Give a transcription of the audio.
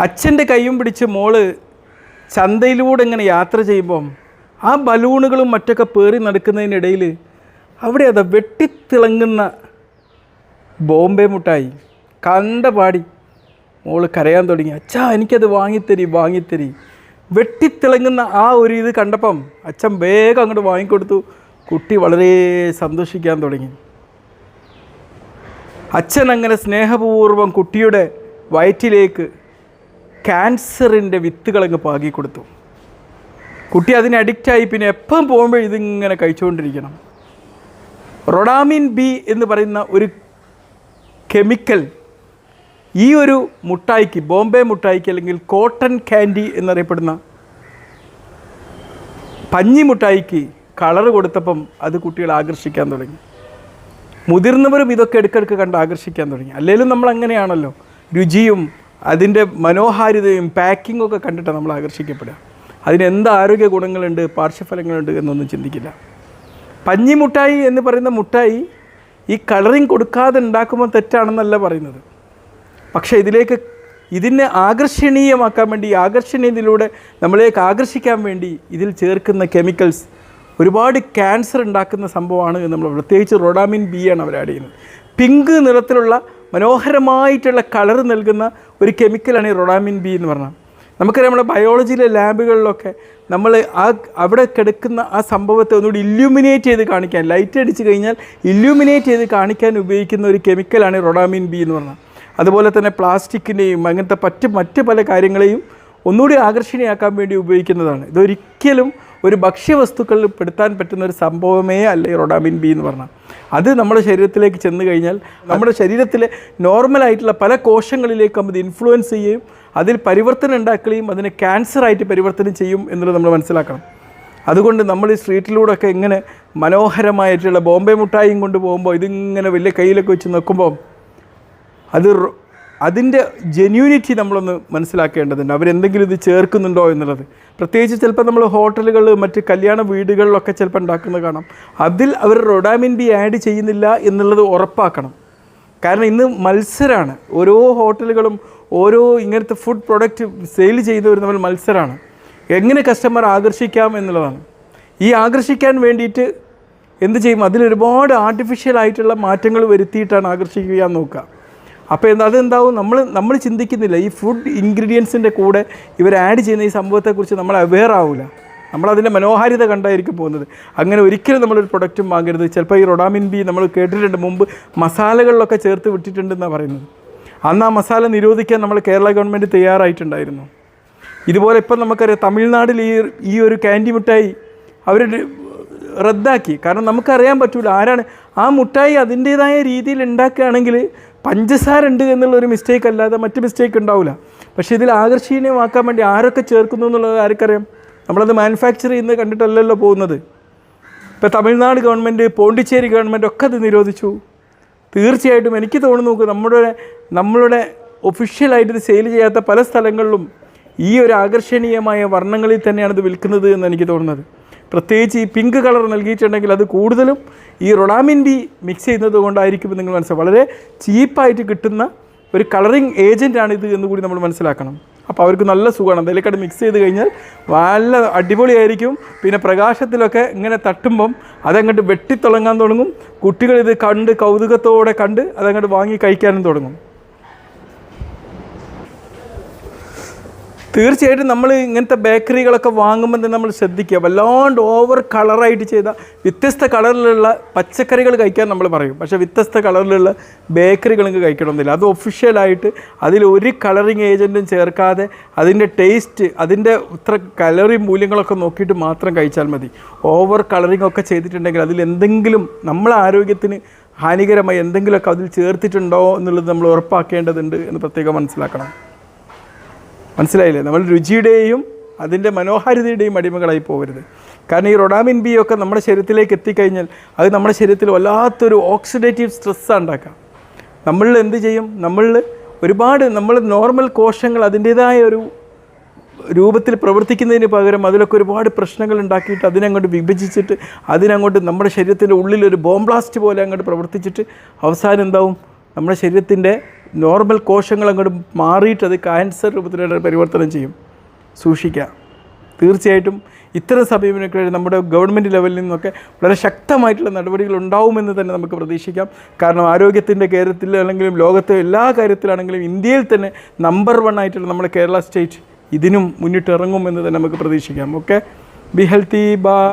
അച്ഛന്റെ കൈയും പിടിച്ച് മോൾ ചന്തയിലൂടെ ഇങ്ങനെ യാത്ര ചെയ്യുമ്പം ആ ബലൂണുകളും മറ്റൊക്കെ പേറി നടക്കുന്നതിനിടയിൽ അവിടെ അതാ വെട്ടിത്തിളങ്ങുന്ന ബോംബെ മുട്ടായി കണ്ട പാടി മോൾ കരയാൻ തുടങ്ങി. അച്ഛാ എനിക്കത് വാങ്ങിത്തരി വാങ്ങിത്തരി. വെട്ടിത്തിളങ്ങുന്ന ആ ഒരു ഇത് കണ്ടപ്പം അച്ഛൻ വേഗം അങ്ങോട്ട് വാങ്ങിക്കൊടുത്തു. കുട്ടി വളരെ സന്തോഷിക്കാൻ തുടങ്ങി. അച്ഛൻ അങ്ങനെ സ്നേഹപൂർവം കുട്ടിയുടെ വയറ്റിലേക്ക് ക്യാൻസറിന്റെ വിത്തുകളങ്ങ് പാകി കൊടുത്തു. കുട്ടി അതിന് അഡിക്റ്റായി പിന്നെ എപ്പം പോകുമ്പോൾ ഇതിങ്ങനെ കഴിച്ചുകൊണ്ടിരിക്കണം. റൊഡാമിൻ ബി എന്ന് പറയുന്ന ഒരു കെമിക്കൽ ഈ ഒരു മുട്ടായിക്ക് ബോംബെ മുട്ടായിക്ക് അല്ലെങ്കിൽ കോട്ടൺ ക്യാൻഡി എന്നറിയപ്പെടുന്ന പഞ്ഞി മുട്ടായിക്ക് കളർ കൊടുത്തപ്പം അത് കുട്ടികളെ ആകർഷിക്കാൻ തുടങ്ങി. മുതിർന്നവരും ഇതൊക്കെ ഇടയ്ക്കിടയ്ക്ക് കണ്ട് ആകർഷിക്കാൻ തുടങ്ങി. അല്ലെങ്കിലും നമ്മൾ അങ്ങനെയാണല്ലോ രുചിയും അതിന്റെ മനോഹാരിതയും പാക്കിങ്ങും ഒക്കെ കണ്ടിട്ടാണ് നമ്മൾ ആകർഷിക്കപ്പെടുക. അതിന് എന്ത് ആരോഗ്യ ഗുണങ്ങളുണ്ട് പാർശ്വഫലങ്ങളുണ്ട് എന്നൊന്നും ചിന്തിക്കില്ല. പഞ്ഞിമുട്ടായി എന്ന് പറയുന്ന മുട്ടായി ഈ കളറിങ് കൊടുക്കാതെ ഉണ്ടാക്കുമ്പോൾ തെറ്റാണെന്നല്ല പറയുന്നത്. പക്ഷേ ഇതിലേക്ക് ഇതിനെ ആകർഷണീയമാക്കാൻ വേണ്ടി ആകർഷണീയതയിലൂടെ നമ്മളേക്ക് ആകർഷിക്കാൻ വേണ്ടി ഇതിൽ ചേർക്കുന്ന കെമിക്കൽസ് ഒരുപാട് ക്യാൻസർ ഉണ്ടാക്കുന്ന സംഭവമാണ് നമ്മൾ പ്രത്യേകിച്ച് റോഡാമിൻ ബി ആണ് അവർ ആഡ് ചെയ്യുന്നത്. പിങ്ക് നിറത്തിലുള്ള മനോഹരമായിട്ടുള്ള കളർ നൽകുന്ന ഒരു കെമിക്കലാണ് ഈ റൊഡാമിൻ ബി എന്ന് പറഞ്ഞാൽ. നമുക്കറിയാം നമ്മുടെ ബയോളജിയിലെ ലാബുകളിലൊക്കെ നമ്മൾ ആ അവിടെ കിടക്കുന്ന ആ സംഭവത്തെ ഒന്നുകൂടി ഇല്യൂമിനേറ്റ് ചെയ്ത് കാണിക്കാൻ ലൈറ്റ് അടിച്ച് കഴിഞ്ഞാൽ ഇല്യൂമിനേറ്റ് ചെയ്ത് കാണിക്കാൻ ഉപയോഗിക്കുന്ന ഒരു കെമിക്കലാണ് റൊഡാമിൻ ബി എന്ന് പറഞ്ഞാൽ. അതുപോലെ തന്നെ പ്ലാസ്റ്റിക്കിന്റെയും അങ്ങനത്തെ മറ്റ് മറ്റ് പല കാര്യങ്ങളെയും ഒന്നുകൂടി ആകർഷണീയമാക്കാൻ വേണ്ടി ഉപയോഗിക്കുന്നതാണ്. ഇതൊരിക്കലും ഒരു ഭക്ഷ്യവസ്തുക്കളിൽ പെടുത്താൻ പറ്റുന്ന ഒരു സംഭവമേ അല്ല ഈ റൊഡാമിൻ ബി എന്ന് പറഞ്ഞാൽ. അത് നമ്മുടെ ശരീരത്തിലേക്ക് ചെന്ന് കഴിഞ്ഞാൽ നമ്മുടെ ശരീരത്തിലെ നോർമലായിട്ടുള്ള പല കോശങ്ങളിലേക്കും അത് ഇൻഫ്ലുവൻസ് ചെയ്യുകയും അതിൽ പരിവർത്തനം ഉണ്ടാക്കുകയും അതിനെ ക്യാൻസറായിട്ട് പരിവർത്തനം ചെയ്യും എന്നുള്ളത് നമ്മൾ മനസ്സിലാക്കണം. അതുകൊണ്ട് നമ്മൾ ഈ സ്ട്രീറ്റിലൂടെയൊക്കെ ഇങ്ങനെ മനോഹരമായിട്ടുള്ള ബോംബെ മുട്ടായും കൊണ്ട് പോകുമ്പോൾ ഇതിങ്ങനെ വലിയ കയ്യിലൊക്കെ വെച്ച് നോക്കുമ്പോൾ അത് അതിന്റെ ജെന്യൂനിറ്റി നമ്മളൊന്ന് മനസ്സിലാക്കേണ്ടതുണ്ട്. അവരെന്തെങ്കിലും ഇത് ചേർക്കുന്നുണ്ടോ എന്നുള്ളത്. പ്രത്യേകിച്ച് ചിലപ്പോൾ നമ്മൾ ഹോട്ടലുകൾ മറ്റ് കല്യാണ വീടുകളിലൊക്കെ ചിലപ്പോൾ ഉണ്ടാക്കുന്നത് കാണാം. അതിൽ അവർ റൊഡാമിൻ ബി ആഡ് ചെയ്യുന്നില്ല എന്നുള്ളത് ഉറപ്പാക്കണം. കാരണം ഇന്ന് മത്സരമാണ് ഓരോ ഹോട്ടലുകളും ഓരോ ഇങ്ങനത്തെ ഫുഡ് പ്രൊഡക്റ്റ് സെയിൽ ചെയ്തവർ തമ്മിൽ മത്സരമാണ് എങ്ങനെ കസ്റ്റമർ ആകർഷിക്കാം എന്നുള്ളതാണ്. ഈ ആകർഷിക്കാൻ വേണ്ടിയിട്ട് എന്ത് ചെയ്യും? അതിലൊരുപാട് ആർട്ടിഫിഷ്യൽ ആയിട്ടുള്ള മാറ്റങ്ങൾ വരുത്തിയിട്ടാണ് ആകർഷിക്കുക നോക്കുക. അപ്പോൾ അതെന്താവും? നമ്മൾ നമ്മൾ ചിന്തിക്കുന്നില്ല. ഈ ഫുഡ് ഇൻഗ്രീഡിയൻസിന്റെ കൂടെ ഇവർ ആഡ് ചെയ്യുന്ന ഈ സംഭവത്തെക്കുറിച്ച് നമ്മൾ അവെയർ ആവില്ല നമ്മളതിന്റെ മനോഹാരിത കണ്ടായിരിക്കും പോകുന്നത്. അങ്ങനെ ഒരിക്കലും നമ്മളൊരു പ്രൊഡക്റ്റും വാങ്ങരുത്. ചിലപ്പോൾ ഈ റൊഡാമിൻ ബി നമ്മൾ കേട്ടിട്ടുണ്ട്. മുമ്പ് മസാലകളിലൊക്കെ ചേർത്ത് വിട്ടിട്ടുണ്ടെന്നാണ് പറയുന്നത്. അന്ന് ആ മസാല നിരോധിക്കാൻ നമ്മൾ കേരള ഗവൺമെന്റ് തയ്യാറായിട്ടുണ്ടായിരുന്നു. ഇതുപോലെ ഇപ്പം നമുക്കറിയാം തമിഴ്നാട്ടിൽ ഈ ഈ ഒരു ക്യാൻഡി മിഠായി അവർ റദ്ദാക്കി. കാരണം നമുക്കറിയാൻ പറ്റില്ല ആരാണ് ആ മുട്ടായി അതിന്റേതായ രീതിയിൽ ഉണ്ടാക്കുകയാണെങ്കിൽ പഞ്ചസാര ഉണ്ട് എന്നുള്ള ഒരു മിസ്റ്റേക്ക് അല്ലാതെ മറ്റ് മിസ്റ്റേക്ക് ഉണ്ടാവില്ല പക്ഷേ ഇതിൽ ആകർഷണീയമാക്കാൻ വേണ്ടി ആരൊക്കെ ചേർക്കുന്നു എന്നുള്ളത് ആർക്കറിയാം? നമ്മളത് മാനുഫാക്ചർ ചെയ്യുന്നത് കണ്ടിട്ടല്ലല്ലോ പോകുന്നത്. ഇപ്പോൾ തമിഴ്നാട് ഗവൺമെന്റ് പോണ്ടിച്ചേരി ഗവൺമെന്റ് ഒക്കെ അത് നിരോധിച്ചു. തീർച്ചയായിട്ടും എനിക്ക് തോന്നുന്നു നമ്മുടെ നമ്മളുടെ ഒഫീഷ്യലായിട്ട് ഇത് സെയിൽ ചെയ്യാത്ത പല സ്ഥലങ്ങളിലും ഈ ഒരു ആകർഷണീയമായ വർണങ്ങളിൽ തന്നെയാണ് ഇത് വിൽക്കുന്നത് എന്ന് എനിക്ക് തോന്നുന്നത്. പ്രത്യേകിച്ച് ഈ പിങ്ക് കളർ നൽകിയിട്ടുണ്ടെങ്കിൽ അത് കൂടുതലും ഈ റൊണാമിൻ ബി മിക്സ് ചെയ്യുന്നത് കൊണ്ടായിരിക്കും നിങ്ങൾ മനസ്സിലാക്കും വളരെ ചീപ്പായിട്ട് കിട്ടുന്ന ഒരു കളറിങ് ഏജന്റാണ് ഇത് എന്ന് കൂടി നമ്മൾ മനസ്സിലാക്കണം. അപ്പോൾ അവർക്ക് നല്ല സുഖമാണ്. അതിലേക്കത് മിക്സ് ചെയ്ത് കഴിഞ്ഞാൽ നല്ല അടിപൊളിയായിരിക്കും. പിന്നെ പ്രകാശത്തിലൊക്കെ ഇങ്ങനെ തട്ടുമ്പം അതങ്ങോട്ട് വെട്ടിത്തിളങ്ങാൻ തുടങ്ങും. കുട്ടികൾ ഇത് കണ്ട് കൗതുകത്തോടെ കണ്ട് അതങ്ങോട്ട് വാങ്ങി കഴിക്കാനും തുടങ്ങും. തീർച്ചയായിട്ടും നമ്മൾ ഇങ്ങനത്തെ ബേക്കറികളൊക്കെ വാങ്ങുമ്പോൾ തന്നെ നമ്മൾ ശ്രദ്ധിക്കുക. വല്ലാണ്ട് ഓവർ കളറായിട്ട് ചെയ്ത വ്യത്യസ്ത കളറിലുള്ള പച്ചക്കറികൾ കഴിക്കാൻ നമ്മൾ പറയും. പക്ഷേ വ്യത്യസ്ത കളറിലുള്ള ബേക്കറികൾ നിങ്ങൾക്ക് കഴിക്കണമെന്നില്ല. അത് ഒഫീഷ്യലായിട്ട് അതിൽ ഒരു കളറിങ് ഏജന്റും ചേർക്കാതെ അതിന്റെ ടേസ്റ്റ് അതിന്റെ ഇത്ര കലറി മൂല്യങ്ങളൊക്കെ നോക്കിയിട്ട് മാത്രം കഴിച്ചാൽ മതി. ഓവർ കളറിങ് ഒക്കെ ചെയ്തിട്ടുണ്ടെങ്കിൽ അതിൽ എന്തെങ്കിലും നമ്മളെ ആരോഗ്യത്തിന് ഹാനികരമായി എന്തെങ്കിലുമൊക്കെ അതിൽ ചേർത്തിട്ടുണ്ടോ എന്നുള്ളത് നമ്മൾ ഉറപ്പാക്കേണ്ടതുണ്ട് എന്ന് പ്രത്യേകം മനസ്സിലാക്കണം. മനസ്സിലായില്ലേ? നമ്മൾ രുചിയുടെയും അതിന്റെ മനോഹാരിതയുടെയും അടിമകളായി പോകരുത്. കാരണം ഈ റൊഡാമിൻ ബി ഒക്കെ നമ്മുടെ ശരീരത്തിലേക്ക് എത്തിക്കഴിഞ്ഞാൽ അത് നമ്മുടെ ശരീരത്തിൽ വല്ലാത്തൊരു ഓക്സിഡേറ്റീവ് സ്ട്രെസ്സാണ് ഉണ്ടാക്കുക. നമ്മളിൽ എന്ത് ചെയ്യും? നമ്മളിൽ ഒരുപാട് നമ്മൾ നോർമൽ കോശങ്ങൾ അതിന്റേതായ ഒരു രൂപത്തിൽ പ്രവർത്തിക്കുന്നതിന് പകരം അതിലൊക്കെ ഒരുപാട് പ്രശ്നങ്ങൾ ഉണ്ടാക്കിയിട്ട് അതിനങ്ങോട്ട് വിഭജിച്ചിട്ട് അതിനങ്ങോട്ട് നമ്മുടെ ശരീരത്തിന്റെ ഉള്ളിൽ ഒരു ബോംബ് ബ്ലാസ്റ്റ് പോലെ അങ്ങോട്ട് പ്രവർത്തിച്ചിട്ട് അവസാനം എന്താവും? നമ്മുടെ ശരീരത്തിന്റെ നോർമൽ കോശങ്ങൾ അങ്ങോട്ട് മാറിയിട്ട് അത് ക്യാൻസർ രൂപത്തിലുള്ള പരിവർത്തനം ചെയ്യും. സൂക്ഷിക്കുക. തീർച്ചയായിട്ടും ഇത്തരം സമീപനങ്ങൾ നമ്മുടെ ഗവൺമെന്റ് ലെവലിൽ നിന്നൊക്കെ വളരെ ശക്തമായിട്ടുള്ള നടപടികൾ ഉണ്ടാവുമെന്ന് തന്നെ നമുക്ക് പ്രതീക്ഷിക്കാം. കാരണം ആരോഗ്യത്തിന്റെ കാര്യത്തിൽ അല്ലെങ്കിലും ലോകത്തെ എല്ലാ കാര്യത്തിലാണെങ്കിലും ഇന്ത്യയിൽ തന്നെ നമ്പർ വൺ ആയിട്ടുള്ള നമ്മുടെ കേരള സ്റ്റേറ്റ് ഇതിനും മുന്നിട്ടിറങ്ങുമെന്ന് തന്നെ നമുക്ക് പ്രതീക്ഷിക്കാം. ഓക്കെ ബി ഹെൽത്തി ബാ